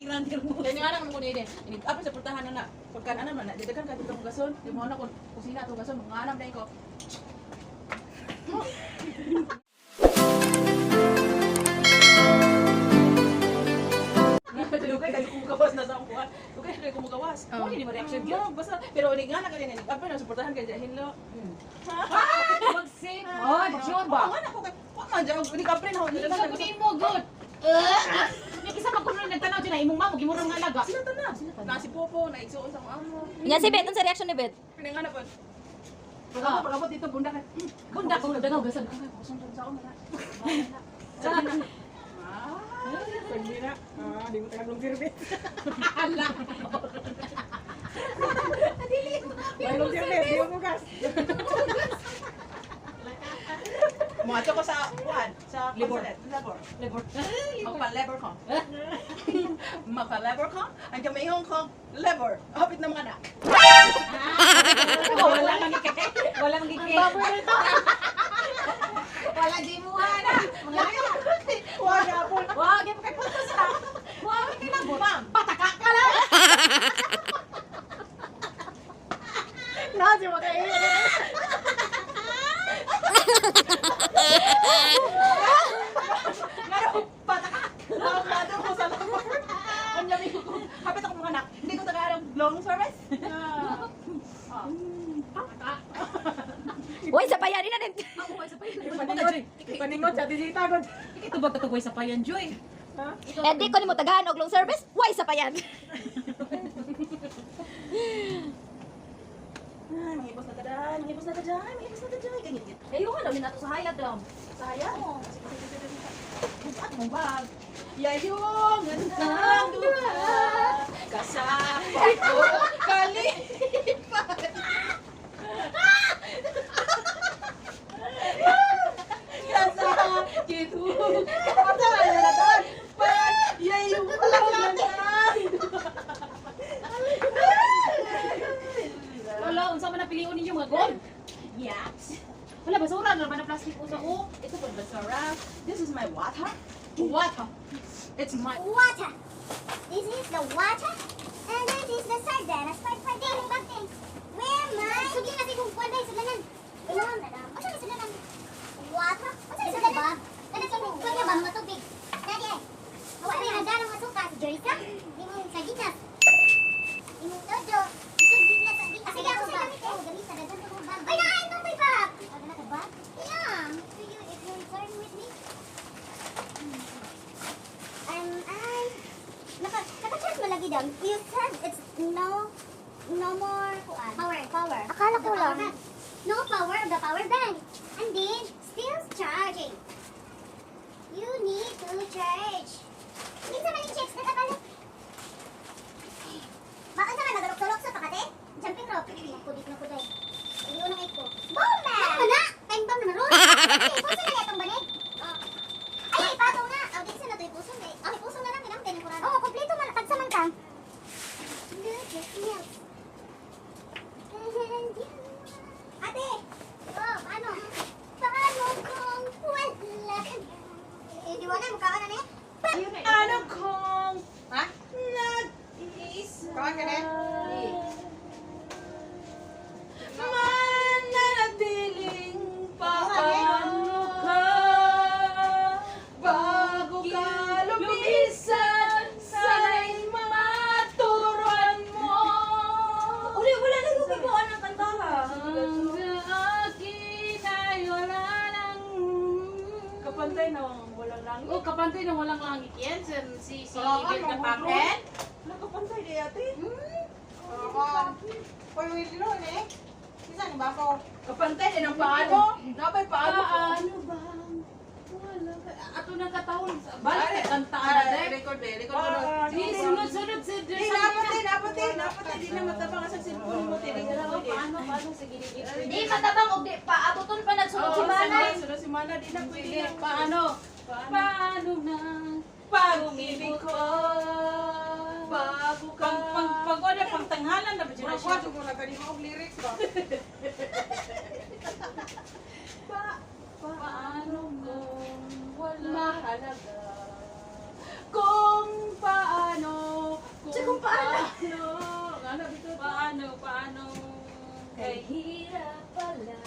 Mo. Kaya nga naman ko ni Ini apa sa portahan na na. Pagkan ano man, didagan ka dito gason. Di mo na kung kusina to gason, mga anam na ko. Dugay kay kumugawas na sa kuha. Dugay kay kumugawas. Oh. Oh, hindi mo reaction gyud. Basta pero ni nga na kanya ni. Apa na suportahan kay Hinlo. Mag-save. Oh, sure ba? Na ko kay. Wa man jud ni kapre na ho. Hindi ka kunin mo, good. Kisa magkuno nagtanaw dyan na imong mamo, gimurang nga alaga. Sila tanan. Na si Popo na igsuon sa amo. Nya si Bet, sa reaction ni Bet? Kani nga na po. Pagabot, pagabot dito bunda kay. Bunda ko daw gasan. Kusong sa ako na. Sabi na. Ah, na. Di mo tayo lumpir, be. Ala. May lumpir, be. Di mo gas. Muato ko sa kuan, sa Libor. consulate, labor. Lebor. Magpa-labor ko. Magpa-labor ko. Ang kamayong ko, labor. Hapit na mga anak. Wala man ikay. Wala man ikay. Wala di mo ana. Wag apon. Wag gyud kay punta sa. Wag kay labor. Ma'am. Pataka ka lang. Nasi makain. Ngano, pataka. Lado ko sa labor. Ang labi ko. Hapit ako mga anak. Hindi ko tagalog long service. Ah. Uy, sa paya rin na din. Paningot. Paningot sa tisita ko. Ito ba katugoy sa payan joy? Eh, di ko ni mo tagahan og long service. Why sa payan? Ah, Mahibos na tadan, mahibos na tadan, mahibos na tadan. Ganyan. Kayo nga daw nato sa hayag daw. Saya mo. Bukat mo bag. Yayong gandang duha. Kasapay ko kalipat. Kasakit ko. Kasalanan. Pag yayong gandang Wala unsa man napiliun ninyo mga gold? Yes. Wala basura na man na plastic usa ko. Ito po basura. This is my water. Water. It's my water. This is the water. The sardinas. Pag pwedeng bakit? Where my... Sugi kasi kung pwede sa ganan. Ilan na lang. Ano sa ganan? Water? Ano sa ganan? Ano sa ganan? Pwede ba mga tubig? Daddy eh. Awa rin ang ganang masuka. Joyce Imong sa gitas. Imong dojo. Isang gitas sa gitas. Sige ako sa gamit eh. Gamit sa dagan ko bag. Ay, nakain mo may bag. Ano na ka bag? Yeah. So you, if you return with me? Um, I naka naka-charge mo lagi doon. You said it's no no more kuan. Power, power. No power of the power bank. And then still charging. You need to charge. Minsan yung checks na kapala. Baka sa nagalok-tulok sa pakate? Jumping rope. Nakudit na kuday. Ayun ang iko. Bomba! Ano na? Time bomb naman ron. Puso na itong banig. Oh. Ay, ay, patong na. Oh, di na to yung puso. Eh. Oh, puso na lang. Kinang tinang Oo, kompleto man. Tagsa man ka. Milk. Ate! Oh, paano? Paano kung wala ka na? Eh, di wala. Mukha ka na na eh. Ano kong ha? nag-iisa Kawan ka na? Mananatiling paano ka Bago ka lumisan Sana'y maturuan mo Uli, wala na yung bibuan ng kanta ha Ang akin ay wala nang... Kapantay na walang langit Oh, kapantay na walang langit Si, si, Oo, Ben ano, Kataken. Nakapantay di ate Kapantay din ang paano Napay paano Paano bang wala. Ato na katawon. Balik, kantaan na dahil. Record be, record mo Di, sunod-sunod si Di, napatay, napatay, napatay. Di na matabang sa cellphone mo. Na lang. Paano, paano sa gilid Di matabang og di pa abuton pa nagsunod si Manay. Sunod si Mana. Di na pwede na. paano? Paano na? Pag-ibig ko. Bago ka. Pang, pang, pang, ano, pang tanghalan na ba dyan? Mga ko na kanina lyrics ba? pa, paano mo wala mahalaga? Kung paano, kung, Siya, kung paano. paano, ano dito? Paano, paano? Kahirap pala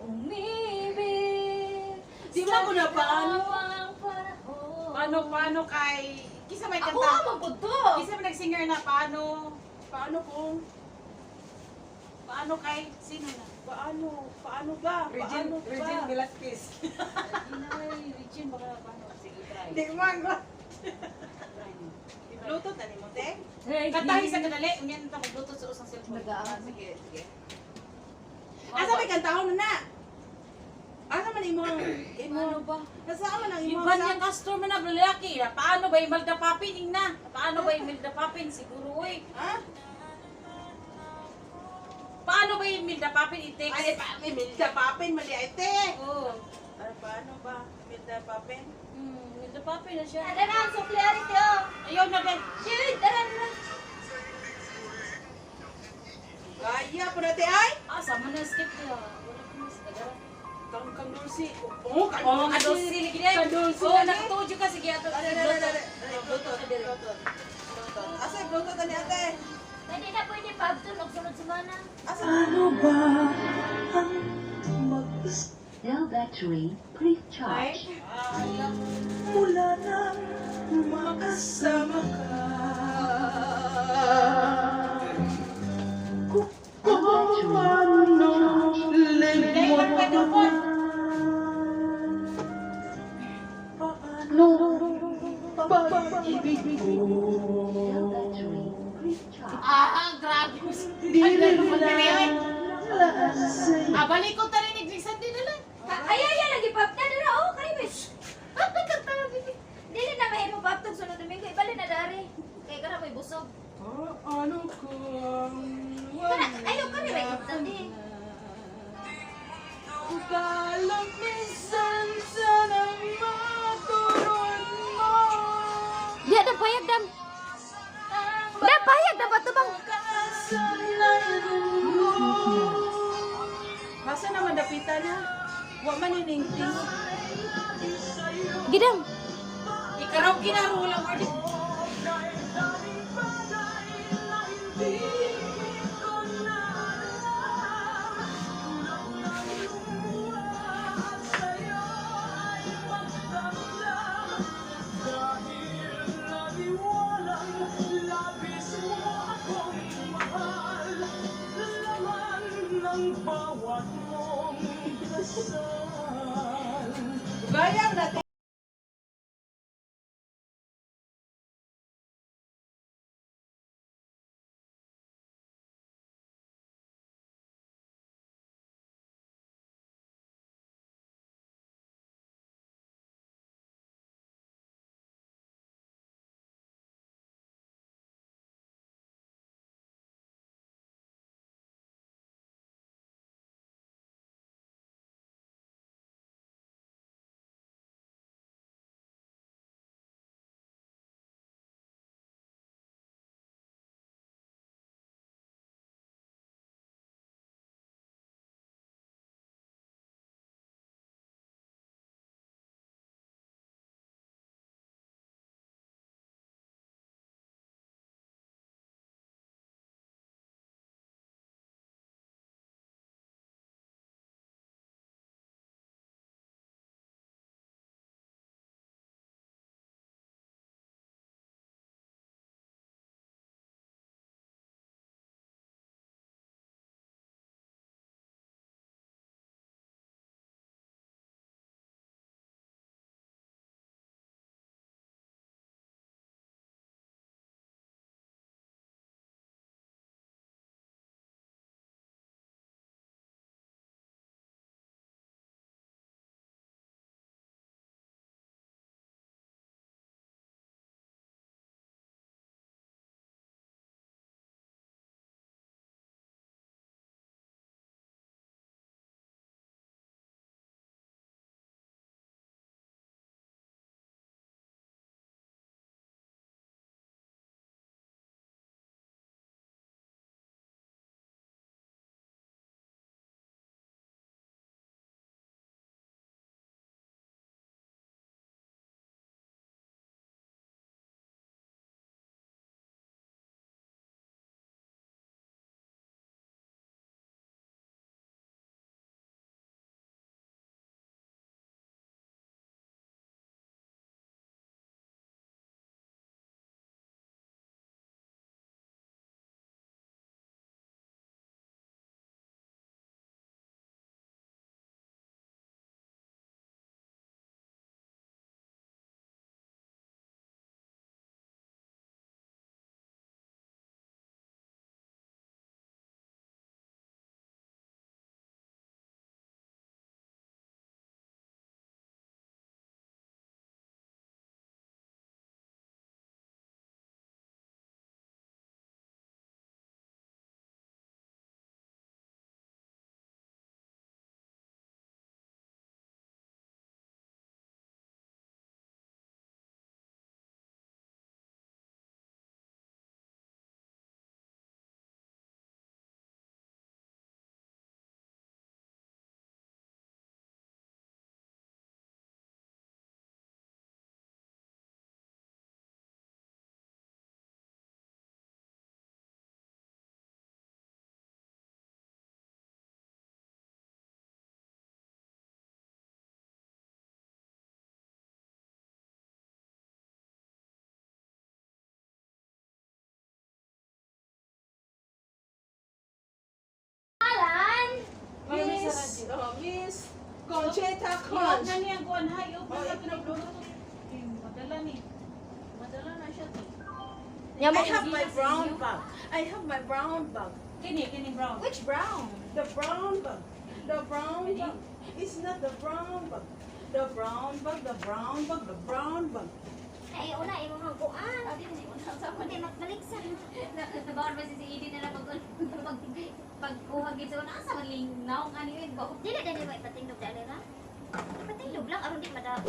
umibig. Di ba ko na paano? Paano, paano kay... Kisa may Ako kanta. ang po to. Kisa may nag-singer na paano... Paano kung... Paano kay... Sino na? Paano? Paano ba? Paano ba? Regine Velasquez. Inay, Regine, baka paano? Sige, try. Di mo ang Bluetooth na ni mo, te? Regine. Kantahin sa kadali. Umiyan ito mag-bluetooth sa usang cellphone. Ah, Sige, sige. Asa may kantahon na na? Man imo imo? Ano ba? Nasaan man ang imo Iban yung customer na lalaki. na Paano ba yung Malda Papin, Ingna? Paano ba yung Malda Papin? Siguro, eh. Ha? Paano ba Milda Papin i-text? Ay, pa, may milda papin mali ay te. Oo. Ano paano ba? Milda papin? Hmm, Milda Papin na siya. Tara na, ang sukliarity oh. Ayaw na din. Shoot, tara na. Kaya po natin ay. Ah, sama na skip niya. Wala ko mas nagara. Kang kang dulsi. Oh, kang Oo, nga Oo, ni. nakatujo ka. Sige, ato. Ano, ano, ano, ano, ano, Bluetooth, Bluetooth. Bluetooth. Asa yung Bluetooth ani ate? Hindi na pwede pa abdul og sunod semana. Asa? Cell battery, please charge. Mula nang makasama ka. Wa man iningting Gidam. Ikaraw kinarula mo Miss, uh, Miss Conchita Iwag Crunch. na niya kuan ha, iwag Oh, na ito na, pinagluto. Eh, Madala ni. Madala na siya. ti. I have my brown bag. I have my brown bag. Kini, kini brown. Which brown? The brown bag. The brown bag. It's not the brown bag. The brown bag, the brown bag, the brown bag. Ay, una, imo hang kuan. Hindi, magbaliksan. Nabawal ba si si Edie na lang pag pag pagkuha gito na sa malinaw nga ni Ed ba? Dili, dili, may patindog dali ra. Patindog lang, aron di madap.